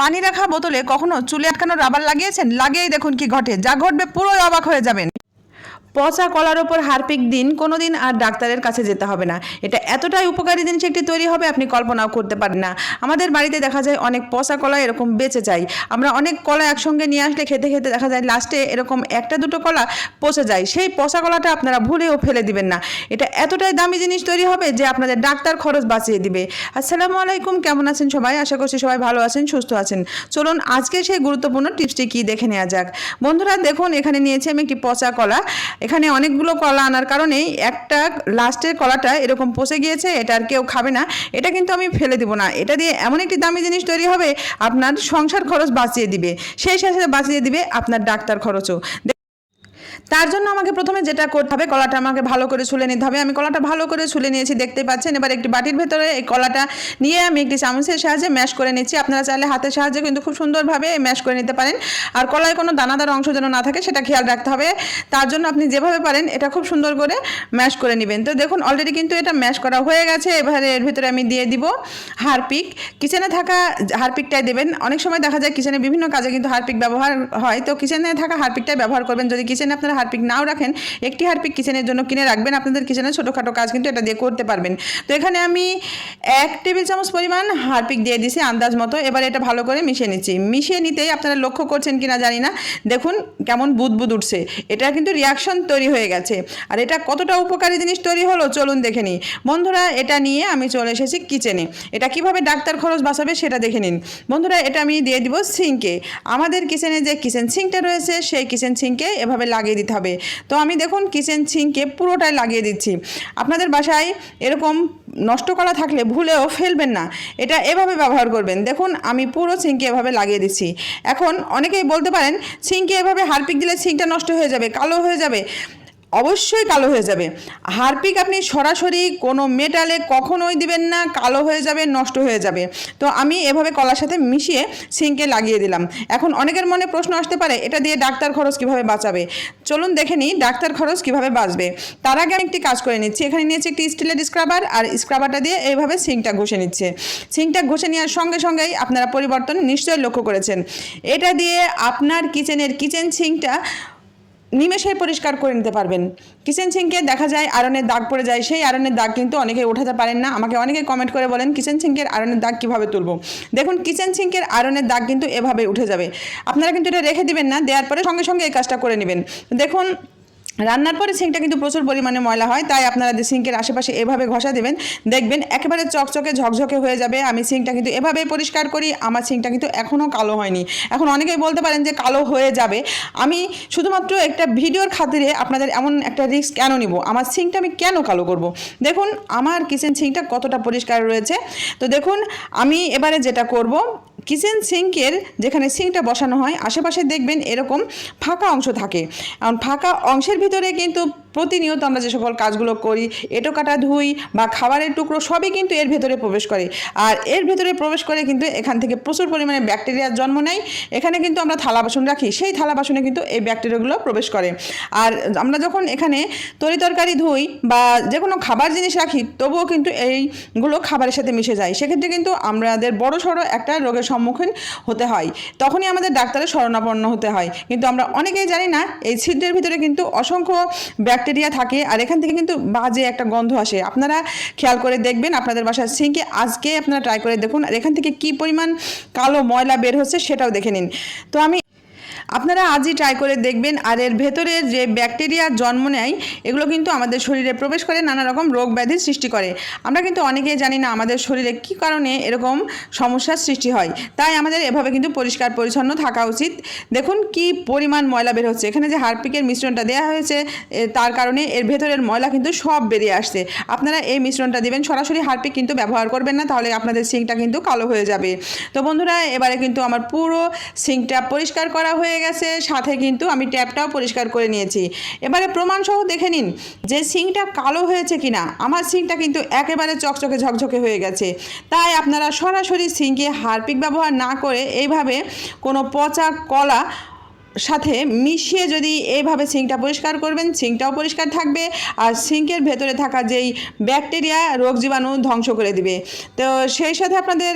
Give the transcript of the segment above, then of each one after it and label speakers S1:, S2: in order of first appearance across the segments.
S1: পানি রাখা বোতলে কখনো চুলে আটকানো রাবার লাগিয়েছেন? লাগিয়েই দেখুন কি ঘটে। যা ঘটবে পুরোই অবাক হয়ে যাবেন। পচা কলার ওপর হারপিক দিন কোনো দিন আর ডাক্তারের কাছে যেতে হবে না। এটা এতটাই উপকারী জিনিস একটি তৈরি হবে, আপনি কল্পনাও করতে পারেন না। আমাদের বাড়িতে দেখা যায় অনেক পচা কলা এরকম বেঁচে যায়। আমরা অনেক কলা একসঙ্গে নিয়ে আসলে খেতে খেতে দেখা যায় লাস্টে এরকম একটা দুটো কলা পচে যায়। সেই পচা কলাটা আপনারা ভুলেও ফেলে দিবেন না। এটা এতটাই দামি জিনিস তৈরি হবে যে আপনাদের ডাক্তার খরচ বাঁচিয়ে দিবে। আসসালামু আলাইকুম, কেমন আছেন সবাই? আশা করছি সবাই ভালো আছেন, সুস্থ আছেন। চলুন আজকে সেই গুরুত্বপূর্ণ টিপসটি কি দেখে নেওয়া যাক। বন্ধুরা, দেখুন, এখানে নিয়েছি আমি একটি পচা কলা। এখানে অনেকগুলো কলা আনার কারণেই একটা লাস্টের কলাটা এরকম পচে গিয়েছে, এটা আর কেউ খাবে না। এটা কিন্তু আমি ফেলে দেবো না। এটা দিয়ে এমন একটি দামি জিনিস তৈরি হবে, আপনার সংসার খরচ বাঁচিয়ে দিবে। সেই সাথে বাঁচিয়ে দিবে আপনার ডাক্তার খরচও। তার জন্য আমাকে প্রথমে যেটা করতে হবে, কলাটা আমাকে ভালো করে ছুলে নিতে হবে। আমি কলাটা ভালো করে ছুলে নিয়েছি, দেখতে পাচ্ছেন। এবার একটি বাটির ভেতরে এই কলাটা নিয়ে আমি একটি চামচের সাহায্যে ম্যাশ করে নিচ্ছি। আপনারা চাইলে হাতের সাহায্যে কিন্তু খুব সুন্দরভাবে ম্যাশ করে নিতে পারেন। আর কলায় কোনো দানাদার অংশ যেন না থাকে, সেটা খেয়াল রাখতে হবে। তার জন্য আপনি যেভাবে পারেন, এটা খুব সুন্দর করে ম্যাশ করে নেবেন। তো দেখুন অলরেডি কিন্তু এটা ম্যাশ করা হয়ে গেছে। এবারে এর ভিতরে আমি দিয়ে দিব হারপিক। কিচেনে থাকা হারপিকটাই দেবেন। অনেক সময় দেখা যায়, কিচেনে বিভিন্ন কাজে কিন্তু হারপিক ব্যবহার হয়। তো কিচেনে থাকা হারপিকটাই ব্যবহার করবেন। যদি কিচেনে আপনারা হারপিক নাও রাখেন, একটি হারপিক কিচেনের জন্য কিনে রাখবেন, আপনাদের কিচেনে ছোটোখাটো কাজ কিন্তু এটা দিয়ে করতে পারবেন। তো এখানে আমি এক টেবিল চামচ পরিমাণ হারপিক দিয়ে দিছি আন্দাজ মতো, এবার এটা ভালো করে মিশিয়ে নিচ্ছি। মিশিয়ে নিতেই আপনারা লক্ষ্য করছেন কিনা জানি না, দেখুন কেমন বুদবুদ উঠছে। এটা কিন্তু রিয়াকশন তৈরি হয়ে গেছে। আর এটা কতটা উপকারী জিনিস তৈরি হলো চলুন দেখে নিই। বন্ধুরা, এটা নিয়ে আমি চলে এসেছি কিচেনে। এটা কীভাবে ডাক্তার খরচ বাঁচাবে সেটা দেখে নিন। বন্ধুরা, এটা আমি দিয়ে দিব সিঙ্কে। আমাদের কিচেনে যে কিচেন সিঙ্কটা রয়েছে, সেই কিচেন সিঙ্কে এভাবে লাগিয়ে দিতে হবে। তো আমি দেখুন কিচেন সিঙ্কে পুরোটাই লাগিয়ে দিচ্ছি। আপনাদের বাসায় এরকম নষ্ট করা থাকলে ভুলেও ফেলবেন না। এটা এভাবে ব্যবহার করবেন। দেখুন আমি পুরো সিঙ্কে এভাবে লাগিয়ে দিচ্ছি। এখন অনেকেই বলতে পারেন সিঙ্কে এভাবে হারপিক দিলে সিঙ্কটা নষ্ট হয়ে যাবে, কালো হয়ে যাবে। অবশ্যই কালো হয়ে যাবে। হারপিক আপনি সরাসরি কোনো মেটালে কখনোই দিবেন না, কালো হয়ে যাবে, নষ্ট হয়ে যাবে। তো আমি এভাবে কলার সাথে মিশিয়ে সিঙ্কে লাগিয়ে দিলাম। এখন অনেকের মনে প্রশ্ন আসতে পারে, এটা দিয়ে ডাক্তার খরচ কীভাবে বাঁচাবে? চলুন দেখে নিই ডাক্তার খরচ কীভাবে বাঁচবে। তার আগে আমি একটি কাজ করে নিচ্ছি। এখানে নিয়েছি একটি স্টিলের স্ক্রাবার আর স্ক্রাবারটা দিয়ে এইভাবে সিঙ্কটা ঘষে নিচ্ছে। সিঙ্কটা ঘষে নেওয়ার সঙ্গে সঙ্গেই আপনারা পরিবর্তন নিশ্চয়ই লক্ষ্য করেছেন। এটা দিয়ে আপনার কিচেনের কিচেন সিঙ্কটা নিমেষে পরিষ্কার করে নিতে পারবেন। কিচেন সিঙ্কে দেখা যায় আয়রনের দাগ পড়ে যায়, সেই আয়রনের দাগ কিন্তু অনেকে উঠাতে পারেন না। আমাকে অনেকে কমেন্ট করে বলেন, কিচেন সিঙ্কের আয়রনের দাগ কীভাবে তুলবো? দেখুন, কিচেন সিঙ্কের আয়রনের দাগ কিন্তু এভাবে উঠে যাবে। আপনারা কিন্তু এটা রেখে দিবেন না, দেওয়ার পরে সঙ্গে সঙ্গে এই কাজটা করে নেবেন। দেখুন রান্নার পরে সিঙ্কটা কিন্তু প্রচুর পরিমাণে ময়লা হয়, তাই আপনারা যে সিঙ্কের আশেপাশে এভাবে ঘষা দেবেন, দেখবেন একেবারে চকচকে ঝকঝকে হয়ে যাবে। আমি সিঙ্কটা কিন্তু এভাবেই পরিষ্কার করি, আমার সিঙ্কটা কিন্তু এখনও কালো হয়নি। এখন অনেকেই বলতে পারেন যে কালো হয়ে যাবে। আমি শুধুমাত্র একটা ভিডিওর খাতিরে আপনাদের এমন একটা রিস্ক কেন নিব? আমার সিঙ্কটা আমি কেন কালো করব? দেখুন, আমার কিচেন সিঙ্কটা কতটা পরিষ্কার রয়েছে। তো দেখুন, আমি এবারে যেটা করব কিচেন সিঙ্কের যেখানে সিঙ্কটা বসানো হয়, আশেপাশে দেখবেন এরকম ফাঁকা অংশ থাকে। কারণ ফাঁকা অংশের ভিতরে কিন্তু প্রতিনিয়ত আমরা যে সকল কাজগুলো করি, এটো কাটা, ধুই বা খাবারের টুকরো সবই কিন্তু এর ভেতরে প্রবেশ করে। আর এর ভেতরে প্রবেশ করে কিন্তু এখান থেকে প্রচুর পরিমাণে ব্যাকটেরিয়ার জন্ম নেয়। এখানে কিন্তু আমরা থালা বাসন রাখি, সেই থালা বাসনে কিন্তু এই ব্যাকটেরিয়াগুলো প্রবেশ করে। আর আমরা যখন এখানে তরি তরকারি, ধুই বা যে কোনো খাবার জিনিস রাখি, তবুও কিন্তু এইগুলো খাবারের সাথে মিশে যায়। সেক্ষেত্রে কিন্তু আমাদের বড় সড়ো একটা রোগের সম্মুখীন হতে হয়। তখনই আমাদের ডাক্তারের শরণাপন্ন হতে হয়। কিন্তু আমরা অনেকেই জানি না, এই ছিদ্রের ভিতরে কিন্তু অসংখ্য ব্যাকটেরিয়া থাকে আর এখান থেকে কিন্তু বাজে একটা গন্ধ আসে। আপনারা খেয়াল করে দেখবেন আপনাদের বাসার সিঙ্কে। আজকে আপনারা ট্রাই করে দেখুন আর এখান থেকে কি পরিমাণ কালো ময়লা বের হচ্ছে সেটাও দেখে নিন। তো আমি আপনারা আজই ট্রাই করে দেখবেন আর এর ভেতরে যে ব্যাকটেরিয়া জন্ম নেয়, এগুলো কিন্তু আমাদের শরীরে প্রবেশ করে, নানা রকম রোগ ব্যাধির সৃষ্টি করে। আমরা কিন্তু অনেকেই জানি না আমাদের শরীরে কী কারণে এরকম সমস্যার সৃষ্টি হয়। তাই আমাদের এভাবে কিন্তু পরিষ্কার পরিচ্ছন্ন থাকা উচিত। দেখুন কি পরিমাণ ময়লা বের হচ্ছে। এখানে যে হারপিকের মিশ্রণটা দেওয়া হয়েছে তার কারণে এর ভেতরের ময়লা কিন্তু সব বেরিয়ে আসছে। আপনারা এই মিশ্রণটা দেবেন, সরাসরি হারপিক কিন্তু ব্যবহার করবেন না, তাহলে আপনাদের সিঙ্কটা কিন্তু কালো হয়ে যাবে। তো বন্ধুরা, এবারে কিন্তু আমার পুরো সিঙ্কটা পরিষ্কার করা হয়ে গেছে, সাথে কিন্তু আমি ট্যাপটাও পরিষ্কার করে নিয়েছি। এবারে প্রমাণসহ দেখে নিন যে সিঙ্কটা কালো হয়েছে কিনা। আমার সিঙ্কটা কিন্তু একেবারে চকচকে ঝকঝকে হয়ে গেছে। তাই আপনারা সরাসরি সিঙ্কে হারপিক ব্যবহার না করে এইভাবে কোনো পচা কলা সাথে মিশিয়ে যদি এইভাবে সিঙ্কটা পরিষ্কার করবেন সিঙ্কটাও পরিষ্কার থাকবে আর সিঙ্কের ভেতরে থাকা যেই ব্যাকটেরিয়া রোগ জীবাণু ধ্বংস করে দিবে। তো সেই সাথে আপনাদের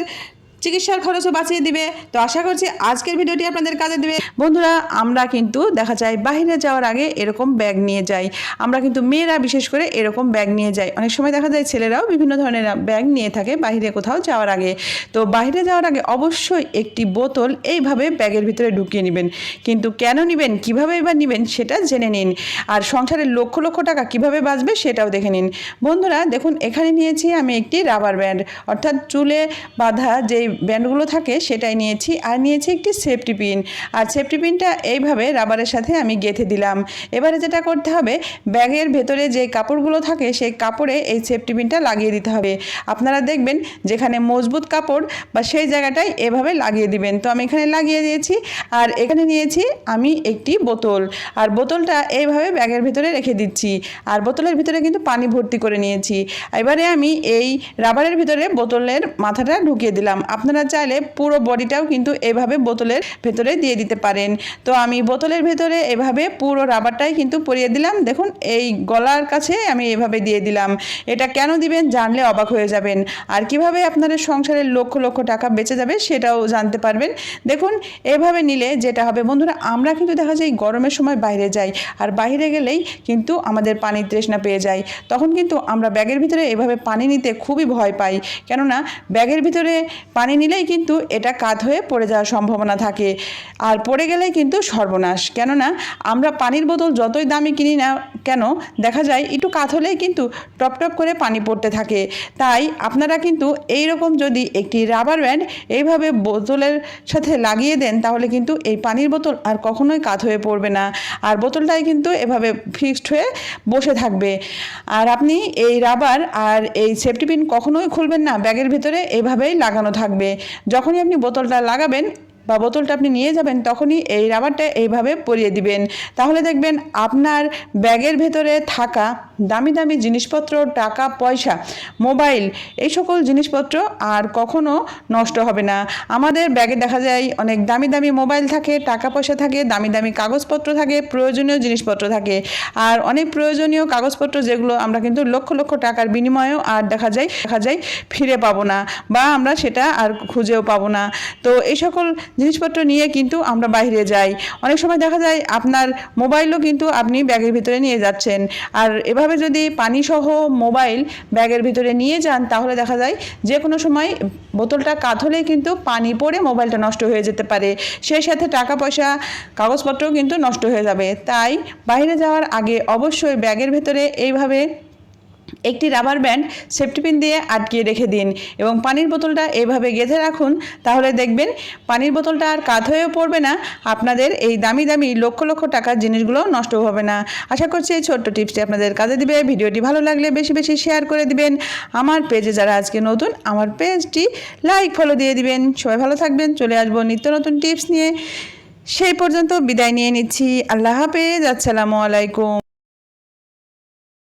S1: চিকিৎসার খরচও বাঁচিয়ে দিবে। তো আশা করছি আজকের ভিডিওটি আপনাদের কাজে দেবে। বন্ধুরা, আমরা কিন্তু দেখা যায় বাইরে যাওয়ার আগে এরকম ব্যাগ নিয়ে যাই। আমরা কিন্তু মেয়েরা বিশেষ করে এরকম ব্যাগ নিয়ে যাই। অনেক সময় দেখা যায় ছেলেরাও বিভিন্ন ধরনের ব্যাগ নিয়ে থাকে বাইরে কোথাও যাওয়ার আগে। তো বাইরে যাওয়ার আগে অবশ্যই একটি বোতল এইভাবে ব্যাগের ভিতরে ঢুকিয়ে নেবেন। কিন্তু কেন নেবেন, কীভাবে এবার নেবেন সেটা জেনে নিন। আর সংসারের লক্ষ লক্ষ টাকা কীভাবে বাঁচবে সেটাও দেখে নিন। বন্ধুরা, দেখুন, এখানে নিয়েছি আমি একটি রাবার ব্যান্ড। অর্থাৎ চুলে বাঁধা যে ব্যান্ডগুলো থাকে, সেটাই নিয়েছি। আর নিয়েছি একটি সেফটি পিন আর সেফটি পিনটা এইভাবে রাবারের সাথে আমি গেঁথে দিলাম। এবারে যেটা করতে হবে, ব্যাগের ভেতরে যে কাপড়গুলো থাকে, সেই কাপড়ে এই সেফটি পিনটা লাগিয়ে দিতে হবে। আপনারা দেখবেন যেখানে মজবুত কাপড় বা সেই জায়গাটায় এভাবে লাগিয়ে দিবেন। তো আমি এখানে লাগিয়ে দিয়েছি। আর এখানে নিয়েছি আমি একটি বোতল। আর বোতলটা এইভাবে ব্যাগের ভিতরে রেখে দিচ্ছি। আর বোতলের ভিতরে কিন্তু পানি ভর্তি করে নিয়েছি। এবারে আমি এই রাবারের ভিতরে বোতলের মাথাটা ঢুকিয়ে দিলাম। আপনারা চাইলে পুরো বডিটাও কিন্তু এভাবে বোতলের ভেতরে দিয়ে দিতে পারেন। তো আমি বোতলের ভেতরে এভাবে পুরো রাবারটাই কিন্তু পরিয়ে দিলাম। দেখুন, এই গলার কাছে আমি এভাবে দিয়ে দিলাম। এটা কেন দিবেন জানলে অবাক হয়ে যাবেন। আর কীভাবে আপনাদের সংসারের লক্ষ লক্ষ টাকা বেঁচে যাবে সেটাও জানতে পারবেন। দেখুন, এভাবে নিলে যেটা হবে, বন্ধুরা, আমরা কিন্তু দেখা যায় গরমের সময় বাইরে যাই। আর বাইরে গেলেই কিন্তু আমাদের পানির তৃষ্ণা পেয়ে যায়। তখন কিন্তু আমরা ব্যাগের ভিতরে এভাবে পানি নিতে খুবই ভয় পাই। কেননা, ব্যাগের ভিতরে পানি নিলেই কিন্তু এটা কাত হয়ে পড়ে যাওয়ার সম্ভাবনা থাকে। আর পড়ে গেলেই কিন্তু সর্বনাশ। কেননা, আমরা পানির বোতল যতই দামি কিনি না কেন, দেখা যায় একটু কাত হলেই কিন্তু টপ টপ করে পানি পড়তে থাকে। তাই আপনারা কিন্তু এই রকম যদি একটি রাবার ব্যান্ড এইভাবে বোতলের সাথে লাগিয়ে দেন, তাহলে কিন্তু এই পানির বোতল আর কখনোই কাত হয়ে পড়বে না। আর বোতলটাই কিন্তু এভাবে ফিক্সড হয়ে বসে থাকবে। আর আপনি এই রাবার আর এই সেফটি পিন কখনোই খুলবেন না। ব্যাগের ভিতরে এভাবেই লাগানো থাকবে। যখনই আপনি বোতলটা লাগাবেন বা বোতলটা আপনি নিয়ে যাবেন, তখনই এই রাবারটা এইভাবে পরিয়ে দিবেন। তাহলে দেখবেন আপনার ব্যাগের ভেতরে থাকা দামি দামি জিনিসপত্র, টাকা, পয়সা, মোবাইল, এই সকল জিনিসপত্র আর কখনো নষ্ট হবে না। আমাদের ব্যাগে দেখা যায় অনেক দামি দামি মোবাইল থাকে, টাকা পয়সা থাকে, দামি দামি কাগজপত্র থাকে, প্রয়োজনীয় জিনিসপত্র থাকে। আর অনেক প্রয়োজনীয় কাগজপত্র যেগুলো আমরা কিন্তু লক্ষ লক্ষ টাকার বিনিময়েও আর দেখা যায় দেখা যায় ফিরে পাবো না বা আমরা সেটা আর খুঁজেও পাবো না। তো এই সকল জিনিসপত্র নিয়ে কিন্তু আমরা বাইরে যাই। অনেক সময় দেখা যায় আপনার মোবাইলও কিন্তু আপনি ব্যাগের ভিতরে নিয়ে যাচ্ছেন। আর এভাবে যদি পানিসহ মোবাইল ব্যাগের ভিতরে নিয়ে যান, তাহলে দেখা যায় যে কোনো সময় বোতলটা কাত হলে কিন্তু পানি পড়ে মোবাইলটা নষ্ট হয়ে যেতে পারে। সেই সাথে টাকা পয়সা কাগজপত্রও কিন্তু নষ্ট হয়ে যাবে। তাই বাইরে যাওয়ার আগে অবশ্যই ব্যাগের ভেতরে এইভাবে একটি রাবার ব্যান্ড সেফটি পিন দিয়ে আটকিয়ে রেখে দিন এবং পানির বোতলটা এভাবে গেঁথে রাখুন, তাহলে দেখবেন পানির বোতলটা আর কাত হয়েও পড়বে না, আপনাদের এই দামি দামি লক্ষ লক্ষ টাকার জিনিসগুলো নষ্ট হবে না। আশা করছি এই ছোট্ট টিপসটি আপনাদের কাজে দিবে, ভিডিওটি ভালো লাগলে বেশি বেশি শেয়ার করে দিবেন। আমার পেজে যারা আজকে নতুন, আমার পেজটি লাইক, ফলো দিয়ে দিবেন। সবাই ভালো থাকবেন, চলে আসব নিত্য নতুন টিপস নিয়ে। সেই পর্যন্ত বিদায় নিয়ে নিচ্ছি। আল্লাহ হাফেজ, আসসালামু আলাইকুম।